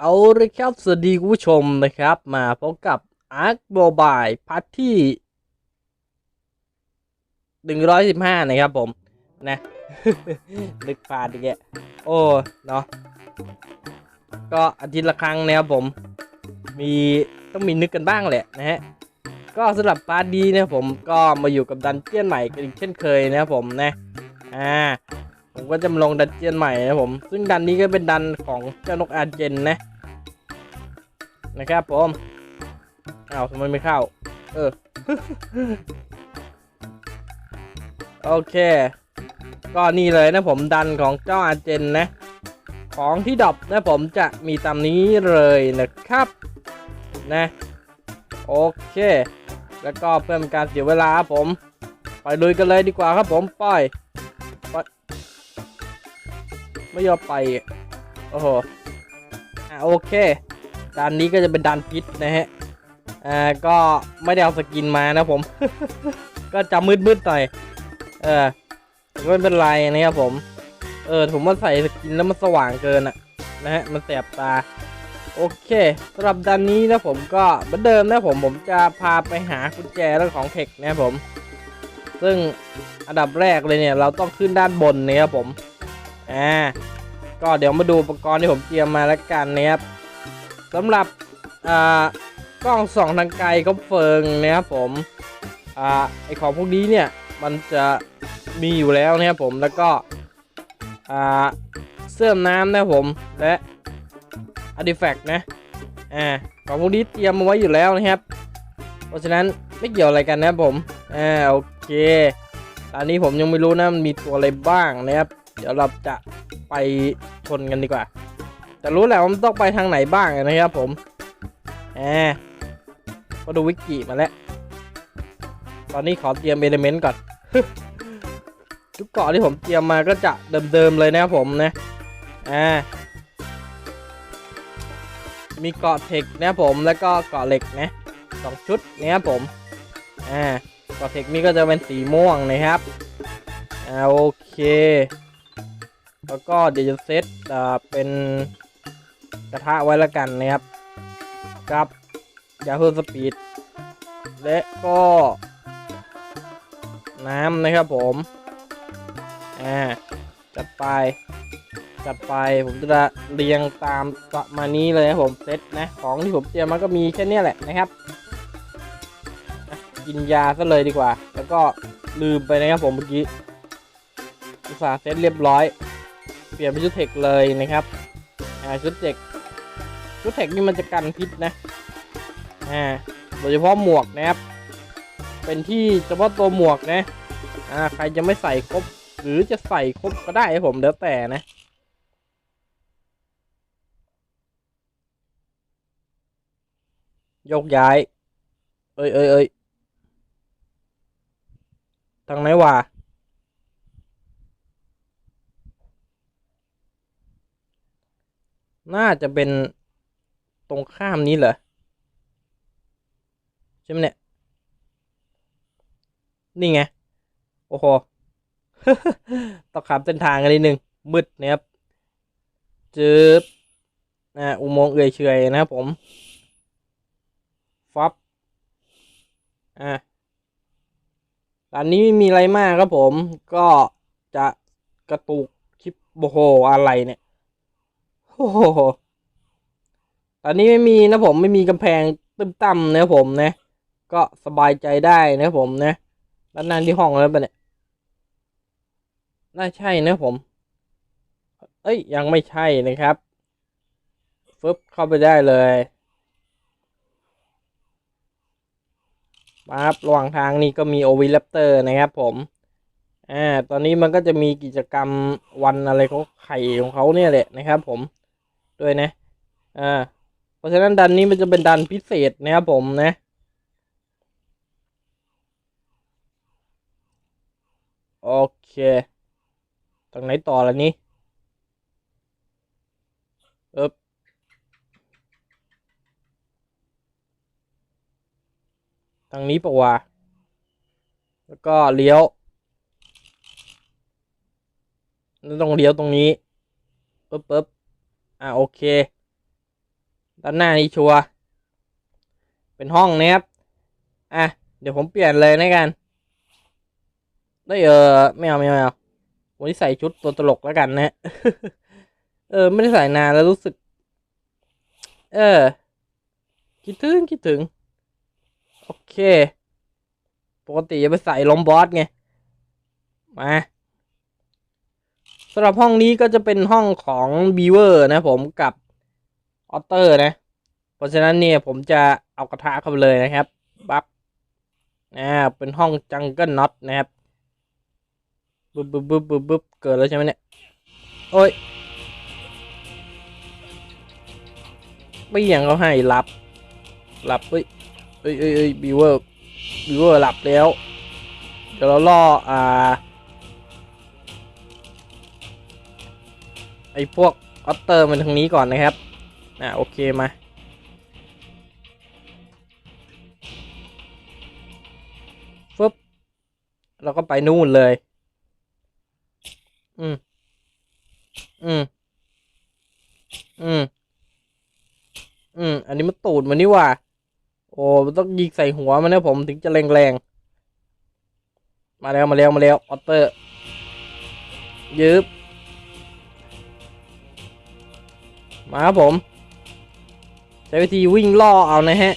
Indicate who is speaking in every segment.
Speaker 1: เอาเลยครับ สวัสดีคุณผู้ชมนะครับ มาพบกับ Ark Mobile พาร์ทที่หนึ่งร้อยสิบห้านะครับผม นะ นึกพลาดอีกแกโอ้ เนาะก็อาทิตย์ละครั้งนะครับผม มีต้องมีนึกกันบ้างแหละนะฮะ ก็สำหรับพาร์ทดีนะผมก็มาอยู่กับดันเจียนใหม่กันอีกเช่นเคยนะครับผมนะ อ่าผมก็จะมาลงดันเจียนใหม่นะผม ซึ่งดันนี้ก็เป็นดันของเจ้านกอาร์เจนนะ นะครับผมเอาทำไมไม่เข้า เออ โอเค ก็นี่เลยนะผมดันของเจ้าอาเจนนะ ของที่ดรอปนะผมจะมีตามนี้เลยนะครับ นะ โอเค แล้วก็เพื่อเป็นการเสียเวลาครับผม ไปลุยกันเลยดีกว่าครับผมปล่อยปล่อย ไม่ยอมไป โอ้โห อะโอเค ด้านนี้ก็จะเป็นด้านพิษนะฮะอ่าก็ไม่ได้เอาสกินมานะผม ก็จะมืดๆหน่อยเออแต่ก็ไม่เป็นไรนะครับผม เออผมว่าใส่สกินแล้วมันสว่างเกินอะนะฮะมันแสบตา โอเคสำหรับดันนี้นะผมก็เหมือนเดิมนะผมผมจะพาไปหากุญแจเรื่องของเทคนะครับผม ซึ่งอันดับแรกเลยเนี่ย เราต้องขึ้นด้านบนนะครับผมอ่าก็เดี๋ยวมาดูอุปกรณ์ที่ผมเตรียมมาแล้วกันนะครับ สำหรับอ่ากล้องส่องทางไกลก็เฟิงนะครับผมอ่าไอของพวกนี้เนี่ยมันจะมีอยู่แล้วนะครับผมแล้วก็อ่าเสื้อน้ำนะผมและอ r t ิแฟกต์นะอ่าของพวกนี้เตรียมมาไว้อยู่แล้วนะครับ เพราะฉะนั้นไม่เกี่ยวอะไรกันนะครับผมอ่าโอเคตอนนี้ผมยังไม่รู้นะมันมีตัวอะไรบ้างนะครับ เดี๋ยวเราจะไปชนกันดีกว่า แต่รู้แหละว่ามันต้องไปทางไหนบ้างนะครับผมแอบก็ดูวิกิมาแล้ว ตอนนี้ขอเตรียมเอลเมนต์ก่อนทุกเกาะที่ผมเตรียมมาก็จะเดิมๆเลยนะครับผมนะอ่ามีเกาะเทคนะครับผมแล้วก็เกาะเหล็กนะสองชุดนะครับผมอ่าเกาะเทคนี่ก็จะเป็นสีม่วงนะครับอ่าโอเค แล้วก็เดี๋ยวจะเซตอ่าเป็น กระทะไว้แล้วกันนะครับ กับยาเพิ่มสปีด และก็ น้ำนะครับผม อ่า จัดไป จัดไปผมจะเรียงตามประมาณนี้เลยนะผมเซตนะ ของที่ผมเตรียมมาก็มีแค่นี้แหละนะครับอะกินยาซะเลยดีกว่า แล้วก็ลืมไปนะครับผมเมื่อกี้อุตสาห์เซตเรียบร้อย เปลี่ยนเป็นชุดเทคเลยนะครับอ่าชุดเทค ชุดเทคนี่มันจะกันพิษนะอ่าโดยเฉพาะหมวกนะครับ เป็นที่เฉพาะตัวหมวกนะอ่าใครจะไม่ใส่ครบ หรือจะใส่ครบก็ได้ผมแล้วแต่นะยกย้าย เอ้ยเอ้ยเอ้ยทางไหนวะน่าจะเป็น ตรงข้ามนี้เหรอใช่ไหมเนี่ย นี่ไง โอ้โหต้องขับเส้นทางกันนิดนึง มืดนะครับจืบอ่าอุโมงค์เอื่อยเฉยนะครับผมฟับอ่าร้านนี้ไม่มีอะไรมากครับผม ก็จะกระตุกคลิปโอ้โหอะไรเนี่ยโอ้โห ตอนนี้ไม่มีนะผมไม่มีกำแพงตึ้มต่ำนะผมนะ ก็สบายใจได้นะผมนะด้านหน้าที่ห้องแล้วปะเนี่ยน่าใช่นะผม เอ้ยยังไม่ใช่นะครับฟึบเข้าไปได้เลยมาครับระหว่างทางนี้ก็มีโอวิลเลปเตอร์นะครับผม อ่า ตอนนี้มันก็จะมีกิจกรรมวันอะไรเขาไข่ของเขาเนี่ยแหละนะครับผม ด้วยนะ อ่า เพราะฉะนั้นดันนี้มันจะเป็นดันพิเศษนะครับผมนะโอเคทางไหนต่อละนี้เอ๊บทางนี้ปะวะแล้วก็เลี้ยวแล้วต้องเลี้ยวตรงนี้ปึ๊บปึ๊บอ่าโอเค ด้านหน้านี่ชัวเป็นห้องนะครับ อะ เดี๋ยวผมเปลี่ยนเลยนะกัน ได้เออไม่เอาไม่เอาไม่เอาวันนี้ใส่ชุดตัวตลกแล้วกันนะ เออ ไม่ได้ใส่นานแล้วรู้สึก เออ คิดถึงคิดถึง โอเค ปกติจะไปใส่ลมบอสไง มาสำหรับห้องนี้ก็จะเป็นห้องของบีเวอร์นะผมกับ ออเตอร์นะ เพราะฉะนั้นเนี่ยผมจะเอากระทะเข้าไปเลยนะครับบัฟอ่าเป็นห้องจังเกิลน็อตนะครับบึ๊บบึ๊บบึ๊บบึ๊บบึ๊บเกิดแล้วใช่ไหมเนี่ยโอ้ยไม่ยังเขาให้หลับหลับเฮ้ยเอ้ยเอ้ยเอ้ยบีเวอร์บีเวอร์หลับแล้ว เดี๋ยวเราล่ออ่าไอ้พวกออตเตอร์มันทางนี้ก่อนนะครับ อ่าโอเคมา ฟึบเราก็ไปนู่นเลย อืม อืม อืม อืม อันนี้มันตูดมันนี่ว่า โอ้มันต้องยิงใส่หัวมันนะผมถึงจะแรงๆ มาแล้วมาแล้วมาแล้วออเตอร์ยืบมาครับผม ใช้วิธีวิ่งล่อเอานะฮะ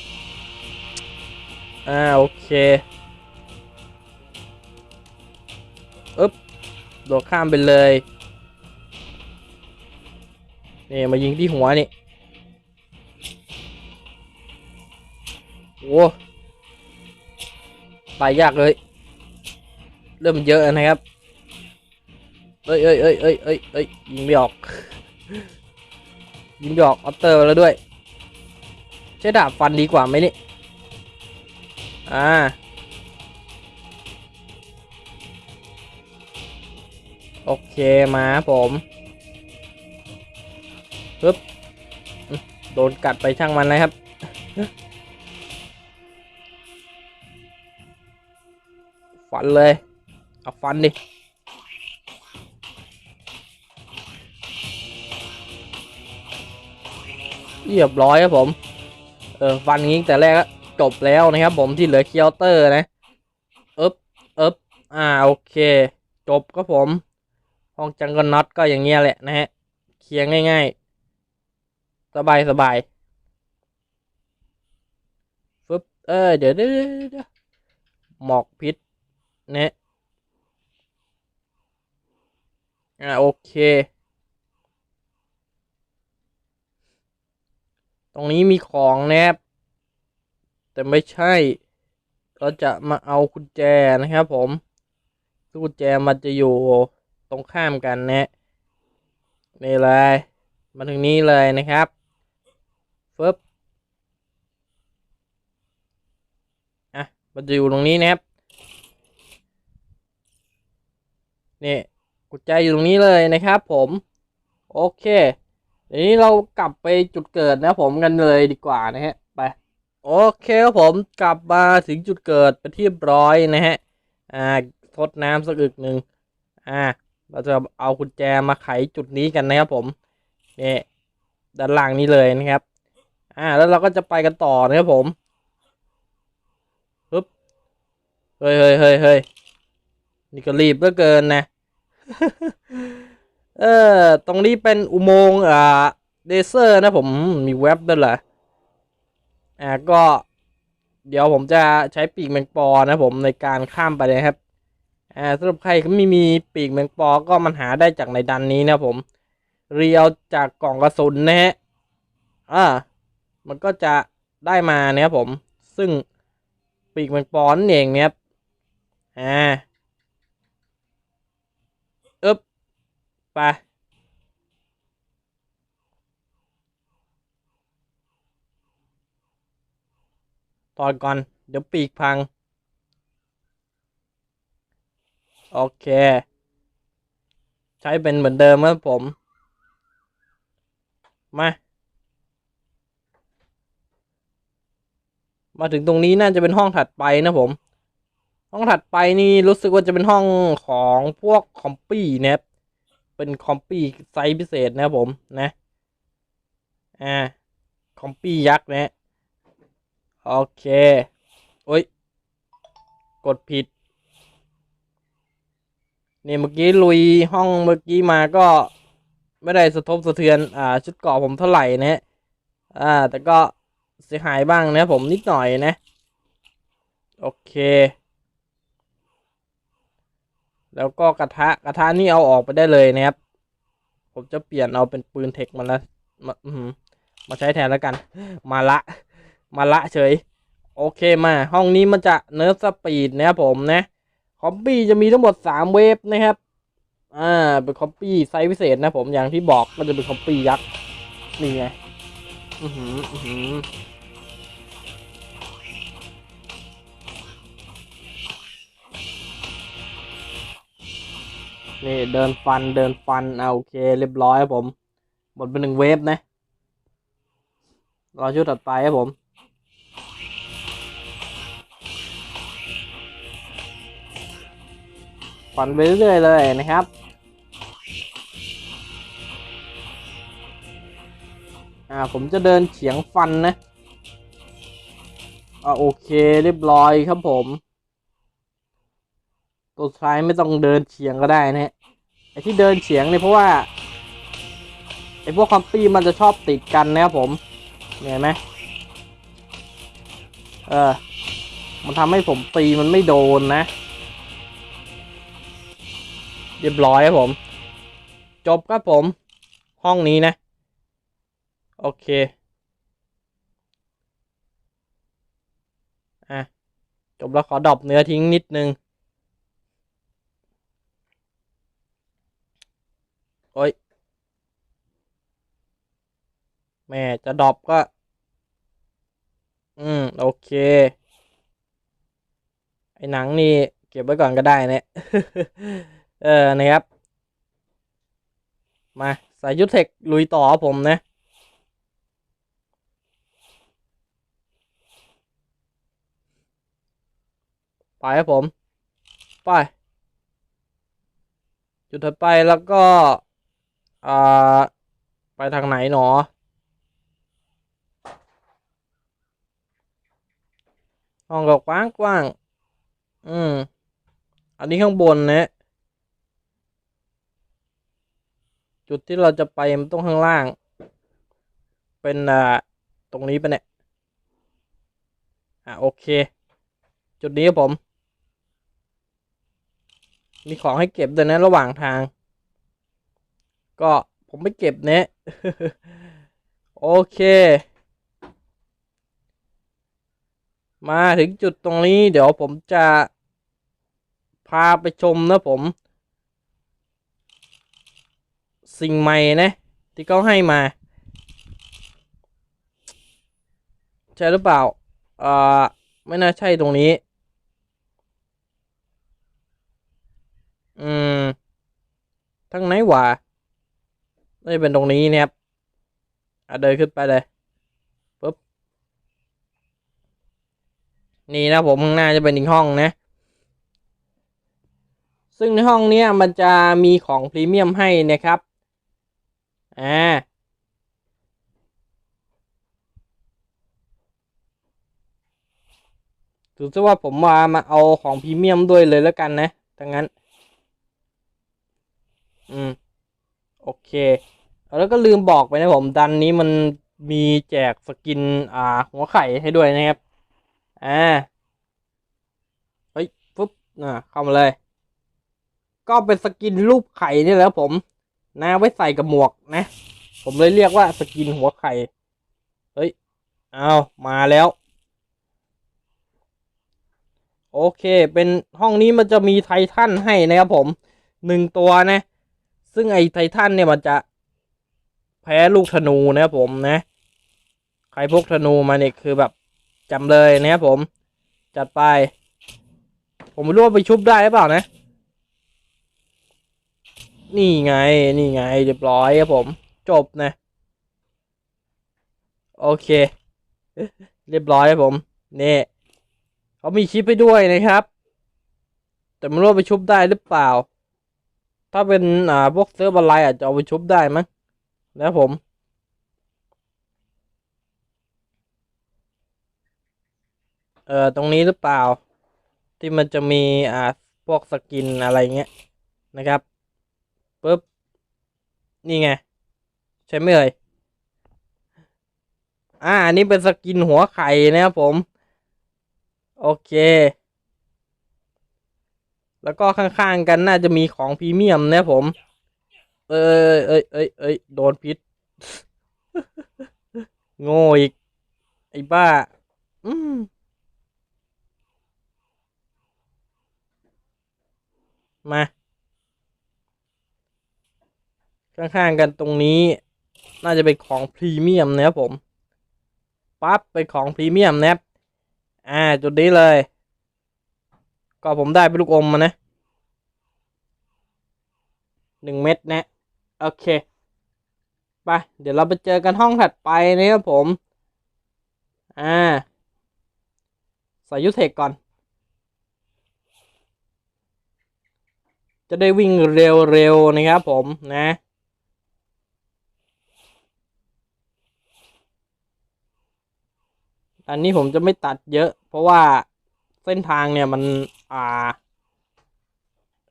Speaker 1: อ่า โอเคอึ๊บโดดข้ามไปเลยนี่มายิงที่หัวนี่โอ้ตายยากเลย เริ่มเยอะนะครับ เอ้ยเอ้ยเอ้ยเอ้ยเอ้ยเอ้ยยิงไม่ออก ยิงไม่ออกออตเตอร์มาแล้วด้วย ใช้ดาบฟันดีกว่าไหมนี่อ่าโอเคมาผมปึ๊บโดนกัดไปช่างมันนะครับ ฟันเลย เอาฟันดิ เรียบร้อยครับผม เออฟันงี้แต่แรกจบแล้วนะครับ ผมที่เหลือเคียวเตอร์นะเอ๊บเอ๊บอ่าโอเค จบครับผมห้องจังกนน็อตก็อย่างเงี้ยแหละนะฮะเคลียร์ง่าย ๆ สบายสบายฟึบเออเดี๋ยวเดี๋ยวเดี๋ยวเดี๋ยวหมอกพิษนะอ่าโอเค ตรงนี้มีของนะครับ แต่ไม่ใช่เราจะมาเอากุญแจนะครับ ผมกุญแจมันจะอยู่ตรงข้ามกันนะนี่เลยมาถึงนี้เลยนะครับฟึบอะมันจะอยู่ตรงนี้นะครับนี่กุญแจอยู่ตรงนี้เลยนะครับผม โอเค ทีนี้เรากลับไปจุดเกิดนะผมกันเลยดีกว่านะฮะไปโอเคครับผมกลับมาถึงจุดเกิดไปที่รียบร้อยนะฮะอ่าทดน้ำสักอึกหนึ่งอ่า เราจะเอากุญแจมาไขจุดนี้กันนะครับผมเนี่ยด้านล่างนี้เลยนะครับอ่าแล้วเราก็จะไปกันต่อนะครับผมปึ๊บเฮ้ยเฮ้ยเฮ้ยเฮ้ยนี่ก็รีบเหลือเกินนะ เออ ตรงนี้เป็นอุโมงค์อ่าเดเซอร์นะผมมีเว็บด้วยเหรออ่าก็ เดี๋ยวผมจะใช้ปีกแมงปอนะผมในการข้ามไปนะครับอ่าสำหรับใครที่ไม่มีปีกแมงปอก็มันหาได้จากในดันนี้นะผม เรียวจากกล่องกระสุนนะฮะอ่ามันก็จะได้มาเนะครับผม ซึ่งปีกแมงปอนั่นเองเนี่ยครับอ่าอึ๊บ ไปตอนก่อน เดี๋ยวปีกพัง โอเค ใช้เป็นเหมือนเดิมครับผม มา มาถึงตรงนี้น่าจะเป็นห้องถัดไปนะผม ห้องถัดไปนี่รู้สึกว่าจะเป็นห้องของพวกคอมปี้นะครับ เป็นคอมปี้ไซส์พิเศษนะครับผมนะ อ่า คอมปี้ยักษ์นะ โอเค โอ้ย กดผิด นี่เมื่อกี้ลุยห้องเมื่อกี้มาก็ไม่ได้สะทบสะเทือน อ่า ชุดเกราะผมเท่าไหร่นะอ่า แต่ก็เสียหายบ้างนะผมนิดหน่อยนะ โอเค แล้วก็กระทะกระทะนี่เอาออกไปได้เลยนะครับ ผมจะเปลี่ยนเอาเป็นปืนเทคมันละมาอื้อหือมาใช้แทนแล้วกัน มาละ มาละเฉย โอเคมาห้องนี้มันจะเนิร์ฟสปีดนะครับผมนะคอมปี้จะมีทั้งหมดสามเวฟนะครับ อ่า เป็นคอมปี้ไซส์พิเศษนะผม อย่างที่บอกมันจะเป็นคอมปี้ยักษ์ นี่ไง อือหือ อือหือ นี่เดินฟันเดินฟันเอาโอเค เรียบร้อยครับผม หมดเป็นหนึ่งเวฟนะรอชุดถัดไปครับผมฟันไปเรื่อยๆเลยนะครับอ่าผมจะเดินเฉียงฟันนะอ่าโอเคเรียบร้อยครับผม ตัวท้ายไม่ต้องเดินเฉียงก็ได้นะไอที่เดินเฉียงเนี่ยเพราะว่าไอพวกคอมปี้มันจะชอบติดกันนะครับผมเห็นไหมเออ มันทำให้ผมตีมันไม่โดนนะ เรียบร้อยครับผม จบครับผม ห้องนี้นะ โอเค อะ จบแล้วขอดรอปเนื้อทิ้งนิดนึง โอ้ย แม่จะดรอปก็ อืม โอเค ไอ้หนังนี่ เก็บไว้ก่อนก็ได้เนะเออ นะครับ มาใส่ยุทธเทคลุยต่อผมนะไปครับผม ไป จุดถัดไปแล้วก็ อ่า ไปทางไหนหนอ ห้องก็กว้างกว้าง อืม อันนี้ข้างบนนะ จุดที่เราจะไปมันต้องข้างล่าง เป็นอ่าตรงนี้ปะเนี่ย อะโอเค จุดนี้ครับผม มีของให้เก็บด้วยนะระหว่างทาง ก็ผมไม่เก็บเนะโอเค มาถึงจุดตรงนี้ เดี๋ยวผมจะพาไปชมนะผม สิ่งใหม่นะ ที่เขาให้มา ใช่หรือเปล่าเอ่อไม่น่าใช่ตรงนี้ อืมทั้งไหนวะ น่าจะเป็นตรงนี้นะครับเดินขึ้นไปเลยปุ๊บนี่นะผมข้างหน้าจะเป็นอีกห้องนะ ซึ่งในห้องนี้มันจะมีของพรีเมียมให้นะครับอ่าถือซะว่าผมมามาเอาของพรีเมียมด้วยเลยแล้วกันนะถ้างั้น อืม โอเค แล้วก็ลืมบอกไปนะผมดันนี้มันมีแจกสกินอ่าหัวไข่ให้ด้วยนะครับอ่าเฮ้ยปุ๊บอ่าเข้ามาเลย ก็เป็นสกินรูปไข่นี่แหละผม นะไว้ใส่กับหมวกนะ ผมเลยเรียกว่าสกินหัวไข่เฮ้ยเอามาแล้ว โอเค เป็นห้องนี้มันจะมีไททันให้นะครับผมหนึ่งตัวนะ ซึ่งไอไททันเนี่ยมันจะ แพ้ลูกธนูนะครับผมนะ ใครพกธนูมาเนี่ยคือแบบจำเลยนะครับผม จัดไป ผมไม่รู้ว่าไปชุบได้หรือเปล่านะ นี่ไงนี่ไงเรียบร้อยครับผม จบนะ โอเค เรียบร้อยครับผมนี่เขามีชิปให้ด้วยนะครับ แต่ไม่รู้ว่าไปชุบได้หรือเปล่า ถ้าเป็นอ่าพวกเซิร์ฟออนไลน์อาจจะเอาไปชุบได้มั้ง แล้วผม เอ่อ ตรงนี้หรือเปล่า ที่มันจะมี อ่า พวกสกินอะไรเงี้ย นะครับปุ๊บ นี่ไง ใช่ไหมเอ่ย อ่า อันนี้เป็นสกินหัวไข่นะครับผม โอเค แล้วก็ข้างๆกันน่าจะมีของพรีเมียมนะครับผม เอ้ยเอ้ยเอ้ยเอ้ยโดนพิษโง่อีก ไอ้บ้า อืมมา ข้างๆกันตรงนี้ น่าจะเป็นของพรีเมียมนะครับผม ปั๊บเป็นของพรีเมียมนะครับอ่า จุดนี้เลย ก็ผมได้เป็นลูกอมมานะหนึ่งเม็ดนะ โอเค ไป เดี๋ยวเราไปเจอกันห้องถัดไปนะครับผม อ่า ใส่ยุทธเทคก่อน จะได้วิ่งเร็วๆนะครับผมนะอันนี้ผมจะไม่ตัดเยอะ เพราะว่าเส้นทางเนี่ยมัน อ่า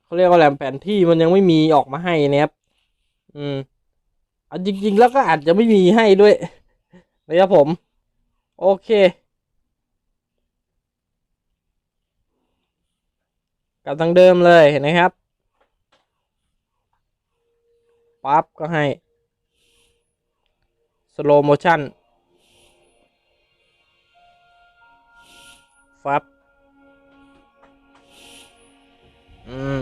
Speaker 1: เขาเรียกว่าแหลมแผนที่มันยังไม่มีออกมาให้นะครับ อืมเอาจริง ๆ แล้วก็อาจจะไม่มีให้ด้วยนะครับผม โอเค กับทางเดิมเลยเห็นไหมครับปั๊บก็ให้ slow motion ฟับ อืม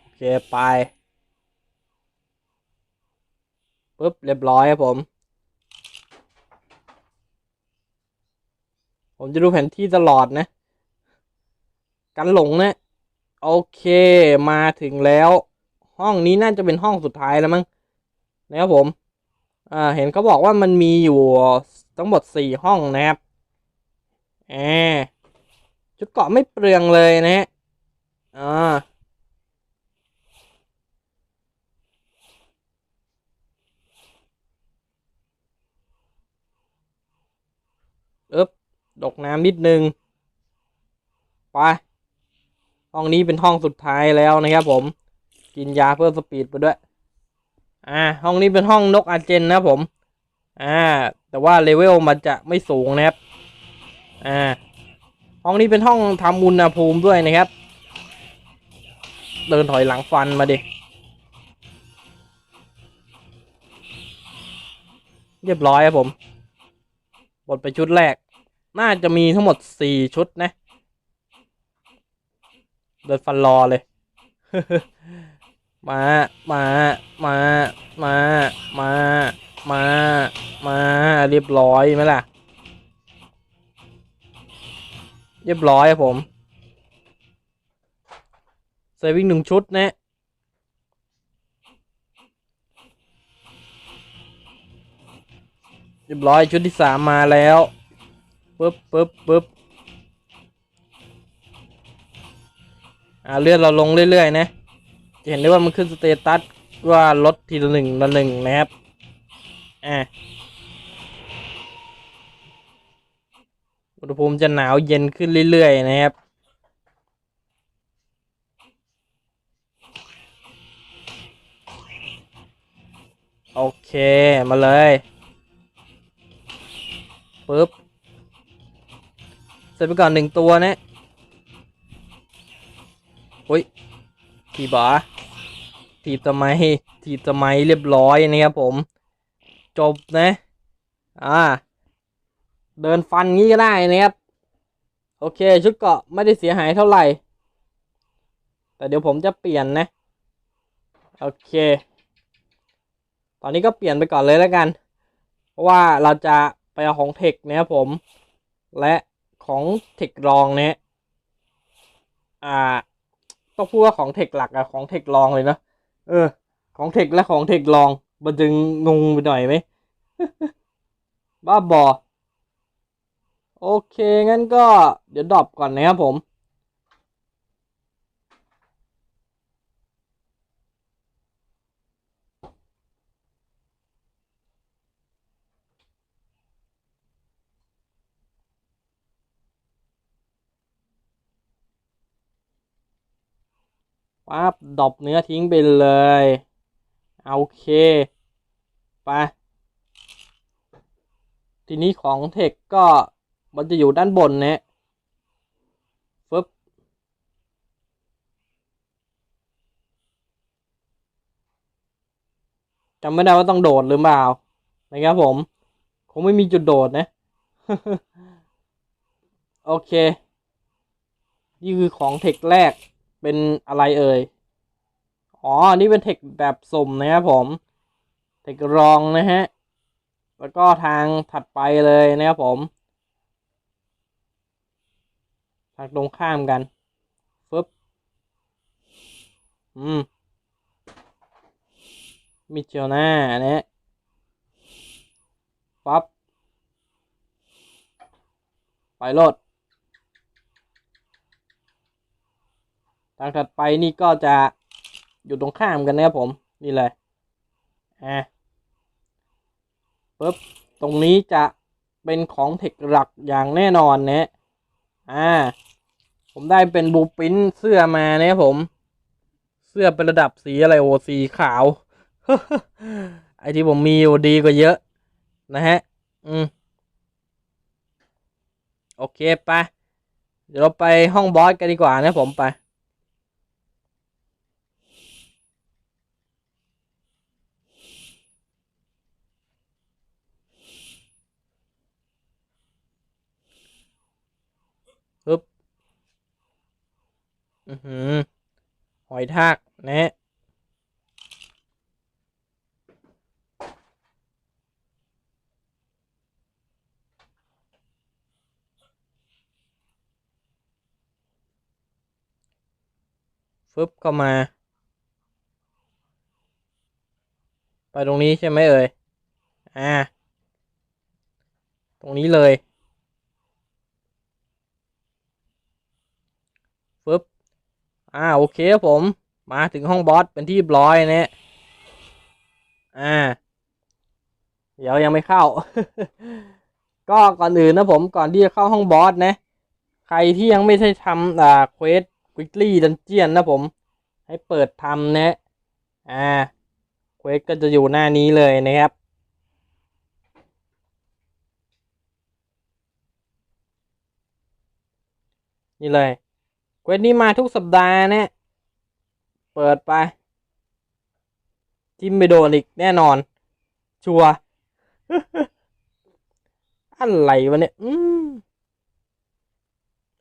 Speaker 1: โอเค ไป ปุ๊บเรียบร้อยครับผม ผมจะดูแผนที่ตลอดนะ กันหลงนะโอเคมาถึงแล้ว ห้องนี้น่าจะเป็นห้องสุดท้ายแล้วมั้งนะครับผมอ่าเห็นเขาบอกว่ามันมีอยู่ทั้งหมดสี่ห้องนะครับแอชุดเกาะไม่เปลืองเลยนะฮะอ่า อึ๊บ ดกน้ำนิดนึงไปห้องนี้เป็นห้องสุดท้ายแล้วนะครับผม กินยาเพิ่มสปีดไปด้วย อ่า ห้องนี้เป็นห้องนกอาเจนนะผม อ่า แต่ว่าเลเวลมันจะไม่สูงนะครับ อ่า ห้องนี้เป็นห้องทำอุณหภูมิด้วยนะครับ เดินถอยหลังฟันมาดิ เรียบร้อยครับผม หมดไปชุดแรก น่าจะมีทั้งหมดสี่ชุดนะ เดินฟันรอเลย มา มา มา มา มา มา มาเรียบร้อยไหมล่ะ เรียบร้อยครับผมเซวิ่งหนึ่งชุดนะเรียบร้อยชุดที่สามมาแล้ว ปึ๊บปึ๊บปึ๊บอ่าเลื่อนเราลงเรื่อยๆนะจะเห็นได้ว่ามันขึ้นสเตตัสว่าลดทีละหนึ่งละหนึ่งนะครับอ่าอุณหภูมิจะหนาวเย็นขึ้นเรื่อยๆนะครับโอเค มาเลยปึ๊บ ร็จไปก่อนหนึ่งตัวนะอุ้ยทีบอะทีบทำไมทีบทำไมเรียบร้อยนะครับผม จบนะอ่า เดินฟันงี้ก็ได้นะครับ โอเค ชุดเกาะไม่ได้เสียหายเท่าไหร่ แต่เดี๋ยวผมจะเปลี่ยนนะ โอเค ตอนนี้ก็เปลี่ยนไปก่อนเลยแล้วกัน เพราะว่าเราจะไปเอาของเทคนะครับผม และ ของเทครองเนี่ยอ่า ต้องพูดว่าของเทคหลักอะของเทครองเลยนะเออ ของเทคและของเทครองมันจึงงงไปหน่อยไหมบ้าบอโอเคงั้นก็เดี๋ยวดรอปก่อนนะครับผม ปั๊บดอปเนื้อทิ้งไปเลยโอเคไปทีนี้ของเทคก็มันจะอยู่ด้านบนเนะฟึบจำไม่ได้ว่าต้องโดดหรือเปล่านะครับผม คงไม่มีจุดโดดนะ โอเค นี่คือของเทคแรก เป็นอะไรเอ่ย อ๋อนี่เป็นเทคแบบสุ่มนะครับผม เทครองนะฮะ แล้วก็ทางถัดไปเลยนะครับผม ทางตรงข้ามกัน ฟึบ อืม มิเชลหน้านะฮะปั๊บ ไปโลดางถัดไปนี่ก็จะอยู่ตรงข้ามกันนะครับผมนี่เลยอะปุ๊บตรงนี้จะเป็นของเทคหลักอย่างแน่นอนนะอ่า ผมได้เป็นบูปรินเสื้อมานะครับผม เสื้อเป็นระดับสีอะไรโอสีขาว ไอที่ผมมีอยู่ดีกว่าเยอะนะฮะ อืม โอเคไป เดี๋ยวเราไปห้องบอสกันดีกว่านะผมไป อือหือ หอยทากนะฟึบเข้ามา ไปตรงนี้ใช่ไหมเอ่ย อ่า ตรงนี้เลย ฟึบ อ่าโอเคครับผมมาถึงห้องบอสเป็นที่เรียบร้อยนะอ่า เดี๋ยวยังไม่เข้า ก็ก่อนอื่นนะผมก่อนที่จะเข้าห้องบอสนะ ใครที่ยังไม่ได้ทำอ่าเควส Quickly Dungeon นะผม ให้เปิดทำนะอ่าเควสก็จะอยู่หน้านี้เลยนะครับนี่เลย เควสนี้มาทุกสัปดาห์นะ เปิดไป จิ้มไปโดนอีกแน่นอน ชัวร์อะไรวะเนี่ย อืม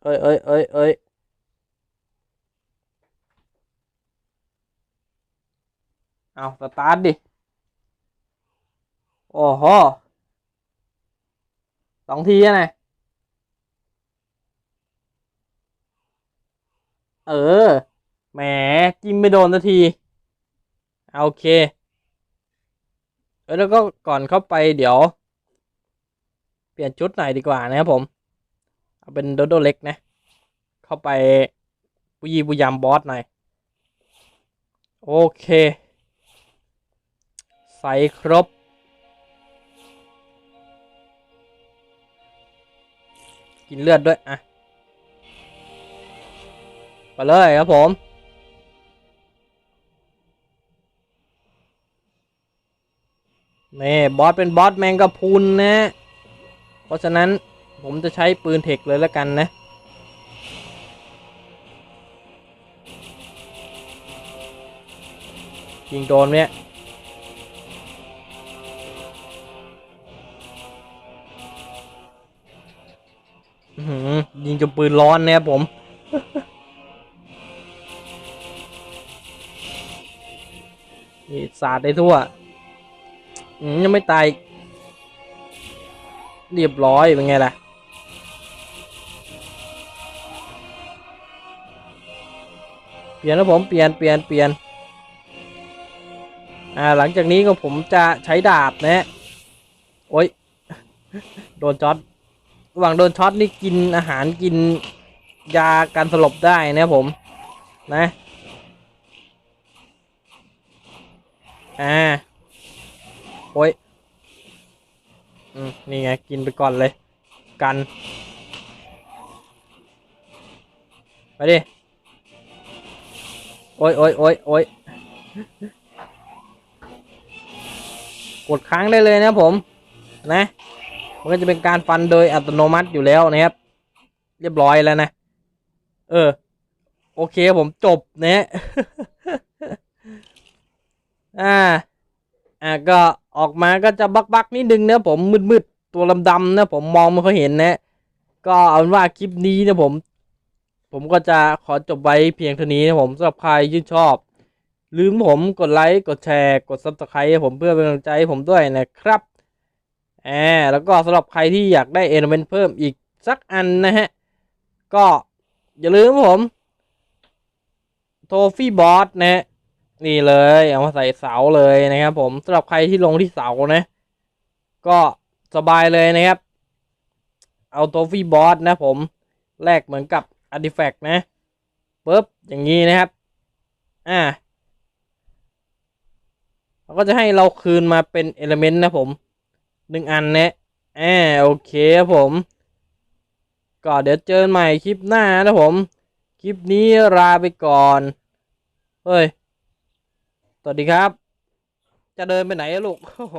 Speaker 1: เอ้ยเอ้ยเอ้ยเอ้ยเอาสตาร์ทดิ โอ้โหสองทีอะนะ เออ แหมจิ้มไม่โดนสักทีโอเคเออแล้วก็ก่อนเข้าไปเดี๋ยว เปลี่ยนชุดหน่อยดีกว่านะครับผม เอาเป็นโดโดเล็กนะ เข้าไปปุยีปุยามบอสหน่อย โอเค ใส่ครบ กินเลือดด้วย อะ ไปเลยครับผม นี่บอสเป็นบอสแมงกะพุนนะ เพราะฉะนั้นผมจะใช้ปืนเทคเลยแล้วกันนะ ยิงโดนเนี่ยยิงจนปืนร้อนเนี่ยผม สาดได้ทั่วยังไม่ตาย เรียบร้อยเป็นไงล่ะเปลี่ยนแล้วผมเปลี่ยนเปลี่ยนเปลี่ยนอ่าหลังจากนี้ก็ผมจะใช้ดาบนะโอ้ยโดนช็อตระหว่างโดนช็อตนี่กินอาหารกินยาการสลบได้นะผมนะ อ่าโอ้ยอืมนี่ไง กินไปก่อนเลย กัน ไปดิ โอ้ยโอ้ยโอ้ยโอ้ยกดค้างได้เลยนะผม นะ มันก็จะเป็นการฟันโดยอัตโนมัติอยู่แล้วนะครับ เรียบร้อยแล้วนะ เออ โอเคผมจบนะ อ่า อ่าก็ออกมาก็จะบักบักๆนิดนึงนะผมมืดๆตัวดำๆนะผมมองไม่ค่อยเห็นนะ ก็เอาเป็นว่าคลิปนี้นะผม ผมก็จะขอจบไว้เพียงเท่านี้นะผมสำหรับใครที่ชอบ ลืมผมกดไลค์ กดแชร์ กด subscribe ผมเพื่อเป็นกำลังใจให้ผมด้วยนะครับแอแล้วก็สำหรับใครที่อยากได้เอลเมนต์เพิ่มอีกสักอันนะฮะ ก็อย่าลืมผม โทฟี่บอสนะฮะ นี่เลยเอามาใส่เสาเลยนะครับ ผมสำหรับใครที่ลงที่เสานะ ก็สบายเลยนะครับ เอาโทฟี่บอสนะผมแลกเหมือนกับอาร์ติแฟกต์นะปุ๊บอย่างนี้นะครับ อ่าเขาก็จะให้เราคืนมาเป็นเอลเมนต์นะผมหนึ่งอันนะอ่าโอเคครับผมก็เดี๋ยวเจอกันใหม่คลิปหน้านะผม คลิปนี้ลาไปก่อน เฮ้ย สวัสดีครับ จะเดินไปไหนลูกโอ้โห